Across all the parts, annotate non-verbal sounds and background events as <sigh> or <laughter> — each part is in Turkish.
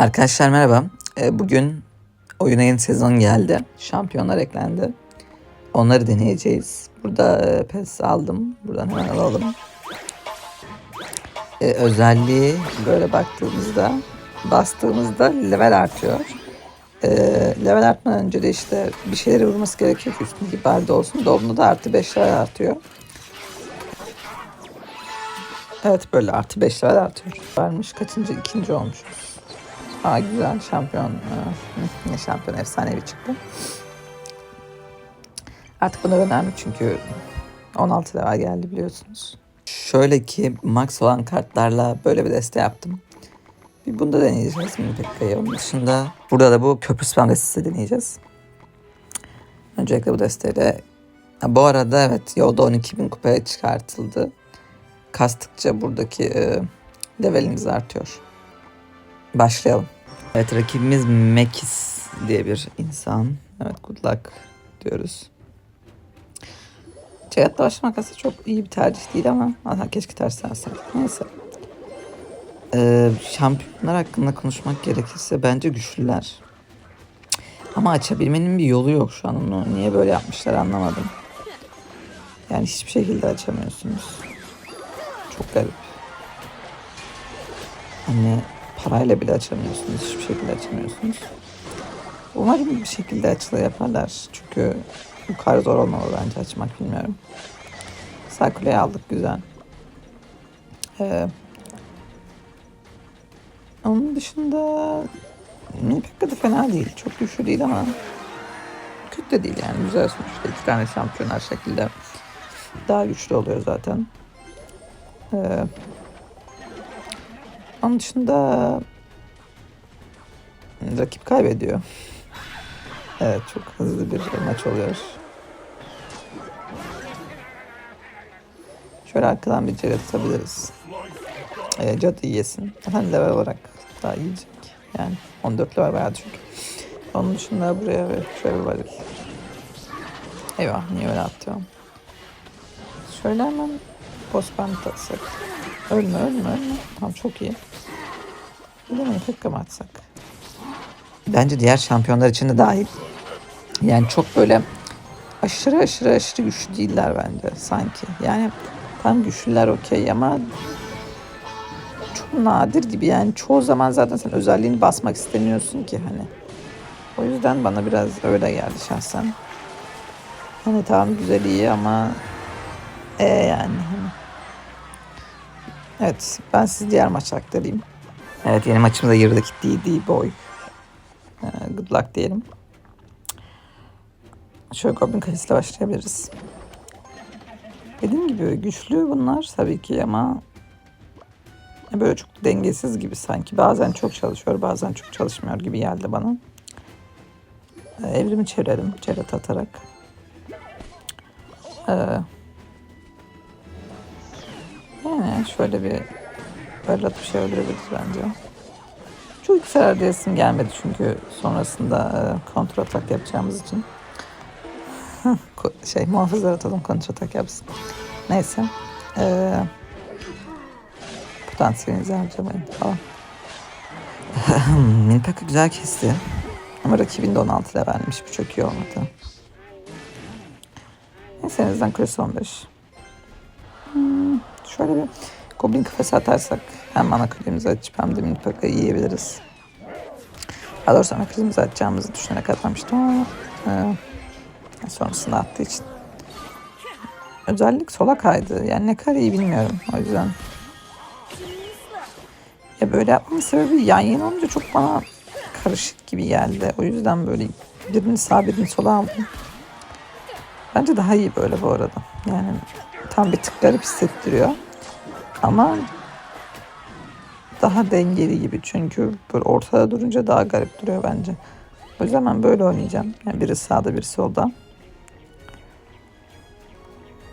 Arkadaşlar merhaba. Ee, Bugün oyuna yeni sezon geldi. Şampiyonlar eklendi. Onları deneyeceğiz. Burada e, PES aldım. Buradan hemen alalım. Ee, özelliği böyle baktığımızda bastığımızda level artıyor. Ee, level artmadan önce de işte bir şeyleri vurması gerekiyor ki üstündeki barda olsun. Dolumda da artı 5 level artıyor. Evet böyle artı 5 level artıyor. Varmış kaçıncı ikinci olmuşuz. Aa güzel şampiyon. Aa, Ne şampiyon efsanevi çıktı. Artık bunlar önemli çünkü 16 level geldi biliyorsunuz. Şöyle ki max olan kartlarla böyle bir deste yaptım. Bir bunu da deneyeceğiz mini Pekka'yı. Onun dışında burada da bu köprü spam destesi deneyeceğiz. Öncelikle bu desteyle Ha, bu arada evet yolda 12.000 kupaya çıkartıldı. Kastıkça buradaki e, leveliniz artıyor. Başlayalım. Evet rakibimiz Mekis diye bir insan. Evet good luck diyoruz. Cihat'la başlamak aslında çok iyi bir tercih değil ama aha, keşke ters alsaydık. Neyse. Ee, şampiyonlar hakkında konuşmak gerekirse bence güçlüler. Ama açabilmenin bir yolu yok şu an onu. Niye böyle yapmışlar anlamadım. Yani hiçbir şekilde açamıyorsunuz. Çok garip. Hani parayla bile açamıyorsunuz. Hiçbir şekilde açamıyorsunuz. Umarım bir şekilde açılı yaparlar. Çünkü bu kadar zor olmalı bence açmak bilmiyorum. Sağ kuleyi aldık güzel. Ee, onun dışında Mini Pekka da fena değil. Çok güçlü değil ama kötü de değil yani. Güzel sonuçta. iki tane şampiyon her şekilde daha güçlü oluyor zaten. Ee, onun dışında rakip kaybediyor. Evet çok hızlı bir maç oluyor. Şöyle arkadan bir cadı atabiliriz. Ee, cadı yesin. Zaten level olarak daha yiyecek. Yani 14 level bayağı çünkü. Onun dışında buraya ve şöyle bir varil. Eyvah niye öyle atıyorum. Şöyle hemen boss band atsak. Ölme ölme ölme. Tamam çok iyi. Pekka mı atsak? Bence diğer şampiyonlar için de dahil. Yani çok böyle aşırı aşırı aşırı güçlü değiller bence sanki. Yani tam güçlüler okey ama çok nadir gibi yani çoğu zaman zaten sen özelliğini basmak istemiyorsun ki hani. O yüzden bana biraz öyle geldi şahsen. Hani tamam güzel iyi ama e yani hani. Evet ben sizi diğer maça aktarayım. Evet yeni maçımızda yarıdaki DD Boy. Ee, good luck diyelim. Şöyle Goblin kalesiyle başlayabiliriz. Dediğim gibi güçlü bunlar tabii ki ama böyle çok dengesiz gibi sanki. Bazen çok çalışıyor bazen çok çalışmıyor gibi geldi bana. Ee, evrimi çevirelim cerat atarak. Ee, yani şöyle bir bir şey öldürebiliriz bence. Çok yükselir diyesim gelmedi çünkü sonrasında e, kontrol atak yapacağımız için. <laughs> Şey muhafızlar atalım kontrol atak yapsın. Neyse. Ee, potansiyelinizi harcamayın falan. <laughs> Minpaka güzel kesti. Ama rakibinde 16 levelmiş. Bu çok iyi olmadı. Neyse en azından kulesi 15. Hmm, şöyle bir Goblin kafesi atarsak hem ana kulemizi açıp hem de Minpaka'yı yiyebiliriz. Daha doğrusu ana kulemizi açacağımızı düşünerek atmamıştım ama e, sonrasında attığı için. Özellik sola kaydı. Yani ne kadar iyi bilmiyorum o yüzden. Ya böyle yapmamın sebebi yan yana olunca çok bana karışık gibi geldi. O yüzden böyle birini sağ birini sola aldım. Bence daha iyi böyle bu arada. Yani tam bir tık garip hissettiriyor. Ama daha dengeli gibi çünkü böyle ortada durunca daha garip duruyor bence. O yüzden ben böyle oynayacağım. Yani biri sağda biri solda.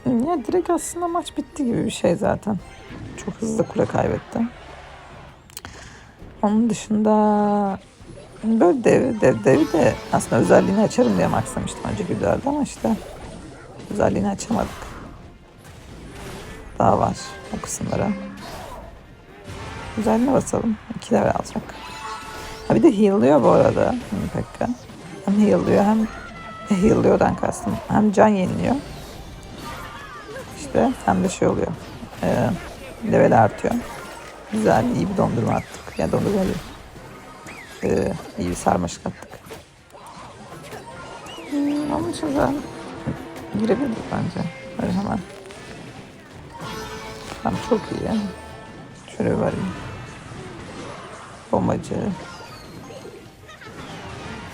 Ya direkt aslında maç bitti gibi bir şey zaten. Çok hızlı kule kaybetti. Onun dışında böyle dev, dev, devi de aslında özelliğini açarım diye maksamıştım önceki videolarda ama işte özelliğini açamadık. Daha var o kısımlara. Özelliğine basalım. 2 level alacak. Ha bir de heal'lıyor bu arada Mini Pekka. Hem heal'lıyor hem heal'lıyordan kastım. Hem can yeniliyor. İşte hem de şey oluyor. Ee, level artıyor. Güzel, iyi bir dondurma attık. Yani dondurma değil. Ee, iyi bir sarmaşık attık. Hmm, onun için girebildik bence. Öyle hemen. Tamam çok iyi yani. Şöyle varayım. Bombacı.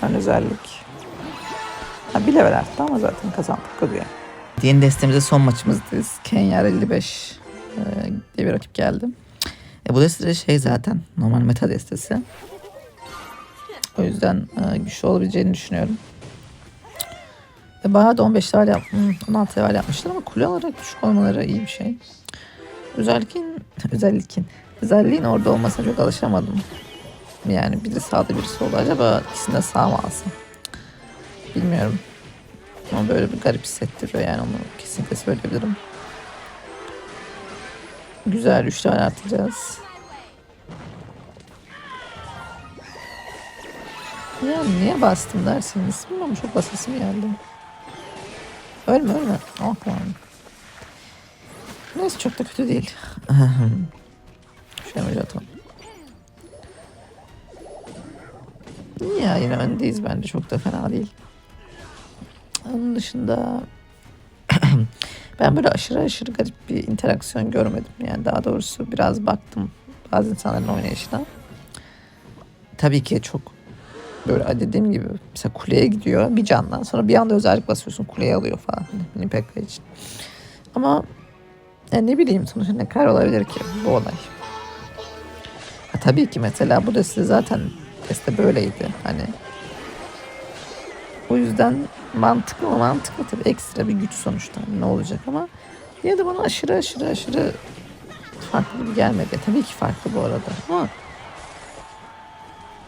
Ön özellik. Ha, bir level arttı ama zaten kazandık oluyor. Yeni destemizde son maçımızdayız. Kenya 55 e, diye bir rakip geldi. E, bu deste de şey zaten normal meta destesi. O yüzden e, güçlü olabileceğini düşünüyorum. E, bayağı da 15 level yap, hmm, 16 level yapmışlar ama kule olarak düşük olmaları iyi bir şey. Özellikin, özellikin, özelliğin orada olmasına çok alışamadım. Yani biri sağda birisi solda. Acaba ikisini de sağ mı alsam? Bilmiyorum. Ama böyle bir garip hissettiriyor yani onu kesinlikle söyleyebilirim. Güzel 3 tane atacağız. Ya niye bastım dersiniz? Bilmiyorum çok basasım geldi. Ölme ölme. Ah lan. Neyse çok da kötü değil. <laughs> Emoji atalım. Ya yine öndeyiz bence çok da fena değil. Onun dışında <clears throat> ben böyle aşırı aşırı garip bir interaksiyon görmedim. Yani daha doğrusu biraz baktım bazı insanların oynayışına. Tabii ki çok böyle dediğim gibi mesela kuleye gidiyor bir candan sonra bir anda özellik basıyorsun kuleye alıyor falan. Hani Mini Pekka için. Ama yani ne bileyim sonuçta ne kadar olabilir ki bu olay. Ha, tabii ki mesela bu deste zaten deste böyleydi. Hani o yüzden mantıklı mı mantıklı tabii ekstra bir güç sonuçta Hani ne olacak ama ya da bana aşırı aşırı aşırı farklı gibi gelmedi. Tabii ki farklı bu arada ama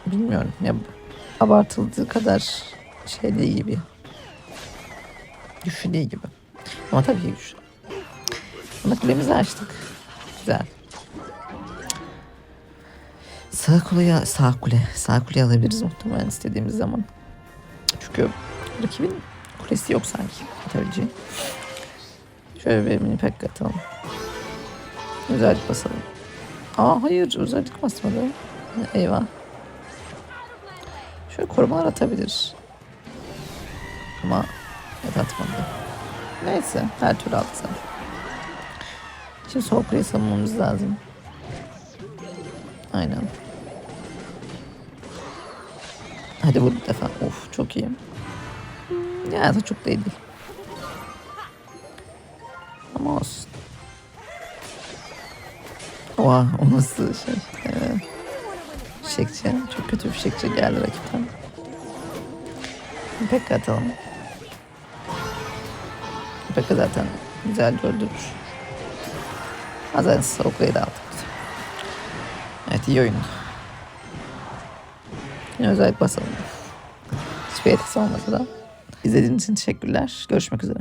bilmiyorum ya abartıldığı kadar şey değil gibi. Değil gibi. Ama tabii ki. Buna kulemizi açtık. Güzel. Sağ kuleye, sağ kule, sağ kule alabiliriz muhtemelen istediğimiz zaman. Çünkü rakibin kulesi yok sanki atabileceği. Şöyle bir mini pek atalım. Özellik basalım. Aa hayır özellik basmadı. Eyvah. Şöyle korumalar atabilir. Ama evet atmadı. Neyse her türlü zaten. Şimdi kuleyi savunmamız lazım. Aynen. Hadi vur bir defa. Of çok iyi. Ya da çok değil. Ama olsun. Oha o nasıl şey. Ee, fişekçi. Çok kötü bir fişekçi geldi rakipten. Pekka atalım. Pekka zaten güzel öldürür. Zaten Sokra'yı da aldık. Evet iyi oyun. Yine özellik basalım. Hiçbir etkisi olmasa da. İzlediğiniz için teşekkürler. Görüşmek üzere.